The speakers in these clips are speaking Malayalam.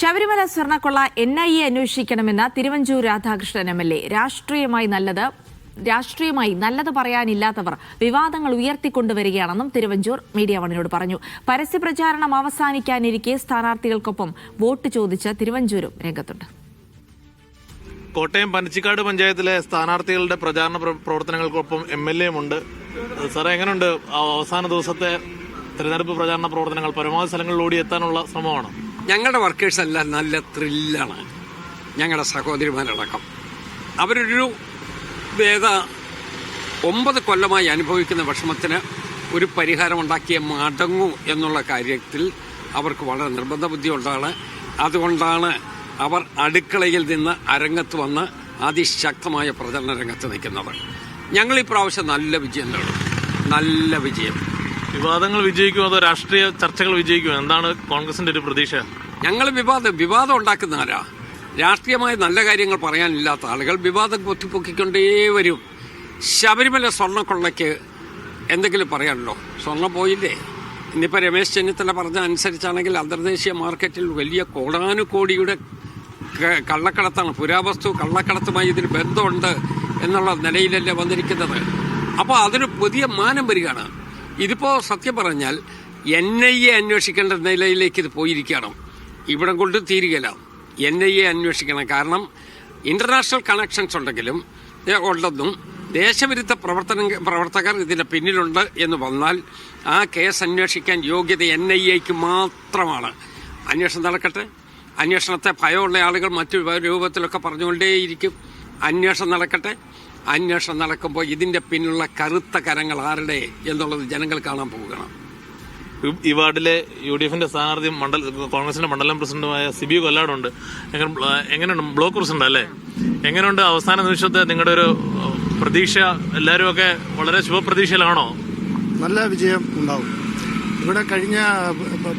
Sabarimala സ്വർണക്കൊള്ള N I A അന്വേഷിക്കണമെന്ന Thiruvanchoor Radhakrishnan M L A. രാഷ്ട്രീയമായി നല്ലത് രാഷ്ട്രീയമായി നല്ലത് പറയാനില്ലാത്തവർ വിവാദങ്ങൾ ഉയർത്തിക്കൊണ്ടുവരികയാണെന്നും തിരുവഞ്ചൂർ മീഡിയ വണിനോട് പറഞ്ഞു. പരസ്യപ്രചാരണം അവസാനിക്കാനിരിക്കെ സ്ഥാനാർത്ഥികൾക്കൊപ്പം വോട്ട് ചോദിച്ച തിരുവഞ്ചൂരും രംഗത്തുണ്ട്. കോട്ടയം പനച്ചിക്കാട് പഞ്ചായത്തിലെ സ്ഥാനാർത്ഥികളുടെ പ്രചാരണ പ്രവർത്തനങ്ങൾക്കൊപ്പം എം എൽ എയും ഉണ്ട് സാറേ എങ്ങനെയുണ്ട് അവസാന ദിവസത്തെ തെരഞ്ഞെടുപ്പ് പ്രചാരണ പ്രവർത്തനങ്ങൾ? പരമാവധി സ്ഥലങ്ങളിലൂടെ എത്താനുള്ള ശ്രമമാണ്? ഞങ്ങളുടെ വർക്കേഴ്സ് എല്ലാം നല്ല ത്രില്ലാണ് ഞങ്ങളുടെ സഹോദരിമാരടക്കം. അവരൊരു വേദ ഒമ്പത് കൊല്ലമായി അനുഭവിക്കുന്ന വിഷമത്തിന് ഒരു പരിഹാരമുണ്ടാക്കിയ മടങ്ങൂ എന്നുള്ള കാര്യത്തിൽ അവർക്ക് വളരെ നിർബന്ധ ബുദ്ധിയുണ്ടാണ് അതുകൊണ്ടാണ് അവർ അടുക്കളയിൽ നിന്ന് അരങ്ങത്ത് വന്ന് അതിശക്തമായ പ്രചരണ രംഗത്ത് നിൽക്കുന്നത്. ഞങ്ങൾ പ്രാവശ്യം നല്ല വിജയം നേടും. നല്ല വിജയം. വിവാദങ്ങൾ വിജയിക്കും അതോ രാഷ്ട്രീയ ചർച്ചകൾ വിജയിക്കും എന്താണ് കോൺഗ്രസിന്റെ ഒരു പ്രതീക്ഷ? ഞങ്ങൾ വിവാദം വിവാദം ഉണ്ടാക്കുന്നവരാ രാഷ്ട്രീയമായ നല്ല കാര്യങ്ങൾ പറയാനില്ലാത്ത ആളുകൾ വിവാദം പൊത്തിപ്പൊക്കിക്കൊണ്ടേ വരും. ശബരിമല സ്വർണക്കൊള്ളയ്ക്ക് എന്തെങ്കിലും പറയാനുണ്ടോ? സ്വർണം പോയില്ലേ? ഇന്നിപ്പോൾ രമേശ് ചെന്നിത്തല പറഞ്ഞ അനുസരിച്ചാണെങ്കിൽ അന്തർദേശീയ മാർക്കറ്റിൽ വലിയ കോടാനുകോടിയുടെ കള്ളക്കടത്താണ് പുരാവസ്തു കള്ളക്കടത്തുമായി ഇതിന് ബന്ധമുണ്ട് എന്നുള്ള നിലയിലല്ലേ വന്നിരിക്കുന്നത്. അപ്പോൾ അതിന് പുതിയ മാനം വരികയാണ്. ഇതിപ്പോൾ സത്യം പറഞ്ഞാൽ എൻ ഐ എ അന്വേഷിക്കേണ്ട നിലയിലേക്ക് ഇത് പോയിരിക്കണം ഇവിടം കൊണ്ട് തീരുകയില്ല. എൻ ഐ എ അന്വേഷിക്കണം. കാരണം ഇന്റർനാഷണൽ കണക്ഷൻസ് ഉണ്ടെങ്കിലും ഉണ്ടെന്നും ദേശവിരുദ്ധ പ്രവർത്തന പ്രവർത്തകർ ഇതിന്റെ പിന്നിലുണ്ട് എന്ന് വന്നാൽ ആ കേസ് അന്വേഷിക്കാൻ യോഗ്യത എൻ ഐ എക്ക് മാത്രമാണ്. അന്വേഷണം നടക്കട്ടെ. അന്വേഷണത്തെ ഭയമുള്ള ആളുകൾ മറ്റു രൂപത്തിലൊക്കെ പറഞ്ഞുകൊണ്ടേയിരിക്കും. അന്വേഷണം നടക്കട്ടെ. അന്വേഷണം നടക്കുമ്പോൾ ഇതിന്റെ പിന്നിലുള്ള കറുത്ത കരങ്ങൾ ആരുടെ എന്നുള്ളത് ജനങ്ങൾ കാണാൻ പോവുകയാണ്. ഈ- വാർഡിലെ യു ഡി എഫിന്റെ സ്ഥാനാർത്ഥി മണ്ഡല കോൺഗ്രസിന്റെ മണ്ഡലം പ്രസിഡന്റുമായ സിബി കൊല്ലാടുണ്ട്. എങ്ങനെ എങ്ങനെയുണ്ട്? ബ്ലോക്ക് പ്രസിഡന്റ് അല്ലേ? എങ്ങനെയുണ്ട് അവസാന നിമിഷത്തെ നിങ്ങളുടെ ഒരു പ്രതീക്ഷ? എല്ലാവരും ഒക്കെ വളരെ ശുഭപ്രതീക്ഷയിലാണോ? നല്ല വിജയം ഉണ്ടാവും. ഇവിടെ കഴിഞ്ഞ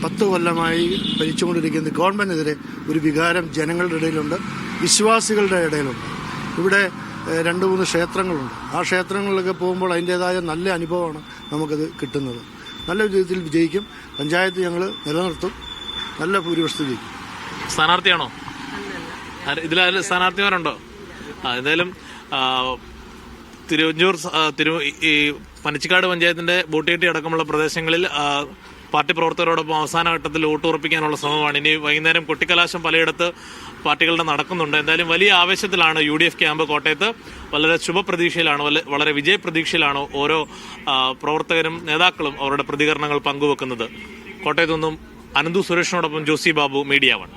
പത്ത് കൊല്ലമായി ഭരിച്ചുകൊണ്ടിരിക്കുന്ന ഗവൺമെന്റിനെതിരെ ഒരു വികാരം ജനങ്ങളുടെ ഇടയിലുണ്ട് വിശ്വാസികളുടെ ഇടയിലുണ്ട്. ഇവിടെ രണ്ട് മൂന്ന് ക്ഷേത്രങ്ങളുണ്ട്. ആ ക്ഷേത്രങ്ങളിലൊക്കെ പോകുമ്പോൾ അതിന്റെതായ നല്ല അനുഭവമാണ് നമുക്കത് കിട്ടുന്നത്. നല്ല വിധത്തിൽ വിജയിക്കും. പഞ്ചായത്ത് ഞങ്ങൾ നിലനിർത്തും. നല്ല ഭൂരിപക്ഷത്തിൽ ജയിക്കും. സ്ഥാനാർത്ഥിയാണോ? ഇതിൽ സ്ഥാനാർത്ഥിമാരുണ്ടോ? ആ എന്തായാലും തിരുവഞ്ചൂർ തിരു ഈ പനച്ചിക്കാട് പഞ്ചായത്തിന്റെ ബോട്ടിയെട്ടി അടക്കമുള്ള പ്രദേശങ്ങളിൽ പാർട്ടി പ്രവർത്തകരോടൊപ്പം അവസാന ഘട്ടത്തിൽ ഊട്ടുറപ്പിക്കാനുള്ള ശ്രമമാണ്. ഇനി വൈകുന്നേരം കൊട്ടിക്കലാശം പലയിടത്ത് പാർട്ടികളുടെ നടക്കുന്നുണ്ട്. എന്തായാലും വലിയ ആവേശത്തിലാണ് യു ഡി എഫ് ക്യാമ്പ് കോട്ടയത്ത്. വളരെ ശുഭപ്രതീക്ഷയിലാണ് വളരെ വിജയപ്രതീക്ഷയിലാണ് ഓരോ പ്രവർത്തകരും നേതാക്കളും അവരുടെ പ്രതികരണങ്ങൾ പങ്കുവെക്കുന്നത്. കോട്ടയത്തു നിന്നും അനന്തു സുരേഷിനോടൊപ്പം ജോസി ബാബു മീഡിയ വൺ.